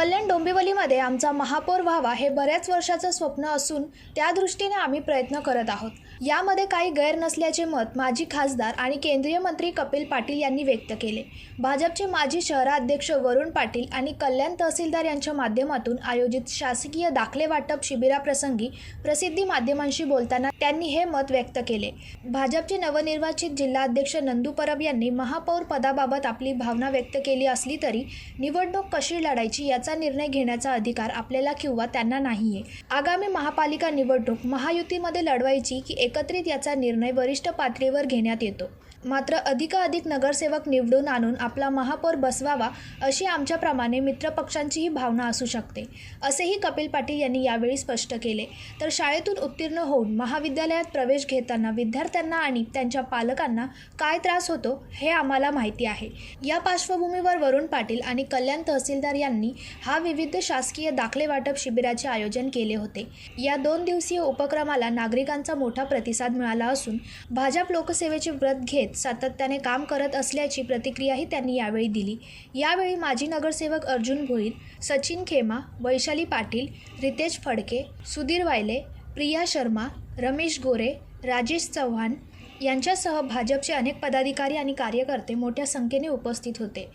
कल्याण डोंबिवलीमध्ये आमचा महापौर व्हावा हे बऱ्याच वर्षाचं स्वप्न असून त्या दृष्टीने आम्ही प्रयत्न करत आहोत. यामध्ये काही गैर नसल्याचे मत माजी खासदार आणि केंद्रीय मंत्री कपिल पाटील यांनी व्यक्त केले. भाजपचे माजी शहराध्यक्ष वरुण पाटील आणि कल्याण तहसीलदार यांच्या माध्यमातून आयोजित शासकीय दाखले वाटप शिबिराप्रसंगी प्रसिद्धी माध्यमांशी बोलताना त्यांनी हे मत व्यक्त केले. भाजपचे नवनिर्वाचित जिल्हाध्यक्ष नंदू परब यांनी महापौर पदाबाबत आपली भावना व्यक्त केली असली तरी निवडणूक कशी लढायची याचा निर्णय घेण्याचा अधिकार आपल्याला किंवा त्यांना नाही आहे आगामी महापालिका निवडणूक महायुतीमध्ये लढवायची की एकत्रित याचा निर्णय वरिष्ठ पातळीवर घेण्यात येतो. मात्र अधिकाधिक नगरसेवक निवडून आणून आपला महापौर बसवावा अशी आमच्याप्रमाणे मित्रपक्षांचीही भावना असू शकते असेही कपिल पाटील यांनी यावेळी स्पष्ट केले. तर शाळेतून उत्तीर्ण होऊन महाविद्यालयात प्रवेश घेताना विद्यार्थ्यांना आणि त्यांच्या पालकांना काय त्रास होतो हे आम्हाला माहिती आहे. या पार्श्वभूमीवर वरुण पाटील आणि कल्याण तहसीलदार यांनी हा विविध शासकीय दाखले वाटप शिबिराचे आयोजन केले होते. या दोन दिवसीय उपक्रमाला नागरिकांचा मोठा प्रतिसाद मिळाला असून भाजप लोकसेवेचे व्रत घेत सातत्याने काम करत असल्याची प्रतिक्रियाही त्यांनी यावेळी दिली. यावेळी माजी नगरसेवक अर्जुन भोईर सचिन खेमा वैशाली पाटील रितेश फडके सुधीर वायले प्रिया शर्मा रमेश गोरे राजेश चव्हाण यांच्यासह भाजपचे अनेक पदाधिकारी आणि कार्यकर्ते मोठ्या संख्येने उपस्थित होते.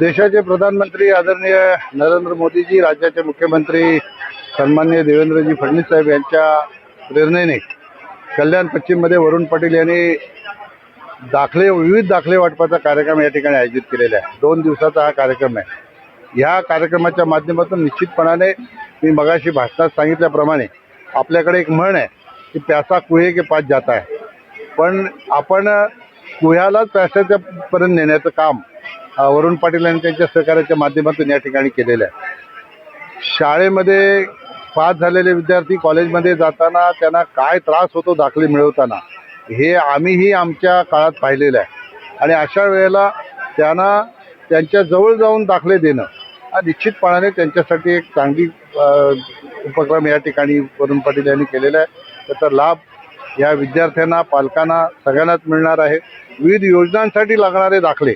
देशाचे प्रधानमंत्री आदरणीय नरेंद्र मोदीजी राज्याचे मुख्यमंत्री सन्मान्य देवेंद्रजी फडणवीस साहेब यांच्या प्रेरणेने कल्याण पश्चिममध्ये वरुण पाटील यांनी दाखले विविध दाखले वाटपाचा कार्यक्रम या ठिकाणी आयोजित केलेला आहे. दोन दिवसाचा हा कार्यक्रम आहे. ह्या कार्यक्रमाच्या माध्यमातून निश्चितपणाने मी मगाशी भाषणात सांगितल्याप्रमाणे आपल्याकडे एक म्हण आहे की प्यासा कुहे के पास जाता आहे पण आपण कुह्यालाच प्यासाच्या पर्यंत नेण्याचं काम वरुण पाटील यांनी त्यांच्या सहकार्याच्या माध्यमातून या ठिकाणी केलेलं आहे. शाळेमध्ये पास झालेले विद्यार्थी कॉलेजमध्ये जाताना त्यांना काय त्रास होतो दाखले मिळवताना हे आम्हीही आमच्या काळात पाहिलेलं आहे. आणि अशा वेळेला त्यांना त्यांच्या जवळ जाऊन दाखले देणं हा निश्चितपणाने त्यांच्यासाठी एक चांगली उपक्रम या ठिकाणी वरुण पाटील यांनी केलेला आहे. त्याचा लाभ या विद्यार्थ्यांना पालकांना सगळ्यांनाच मिळणार आहे. विविध योजनांसाठी लागणारे दाखले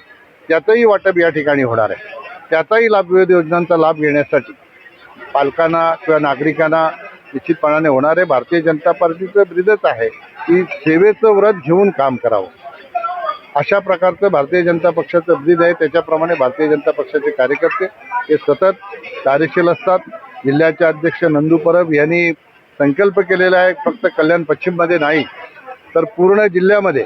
त्याचंही वाटप या ठिकाणी होणार आहे. त्याचाही लाभ विविध योजनांचा लाभ घेण्यासाठी पालकांना किंवा नागरिकांना निश्चितपणाने होणार आहे. भारतीय जनता पार्टीचं ब्रिदच आहे की सेवेचं व्रत घेऊन काम करावं. अशा प्रकारचं भारतीय जनता पक्षाचं ब्रीद आहे. त्याच्याप्रमाणे भारतीय जनता पक्षाचे कार्यकर्ते हे सतत कार्यशील असतात. जिल्ह्याचे अध्यक्ष नंदू परब यांनी संकल्प केलेला आहे फक्त कल्याण पश्चिममध्ये नाही तर पूर्ण जिल्ह्यामध्ये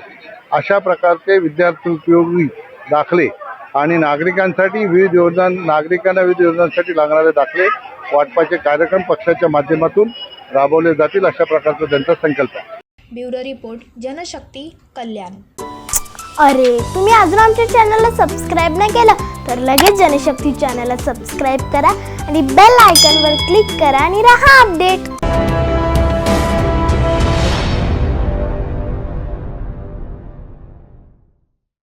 अशा प्रकारचे विद्यार्थी उपयोगी दाखले आणि नागरिकांसाठी विविध योजना नागरिकांना विविध योजनांसाठी लागणारे दाखले वाटपाचे कार्यक्रम पक्षाच्या माध्यमातून राबवले जातील अशा प्रकारचा त्यांचा संकल्प आहे. Bureau report Janshakti Kalyan. अरे तुम्ही अजून आमच्या चॅनलला सबस्क्राईब नाही केलं तर लगेच जनशक्ती चॅनलला सबस्क्राईब करा आणि बेल आयकॉनवर क्लिक करा आणि राहा अपडेट.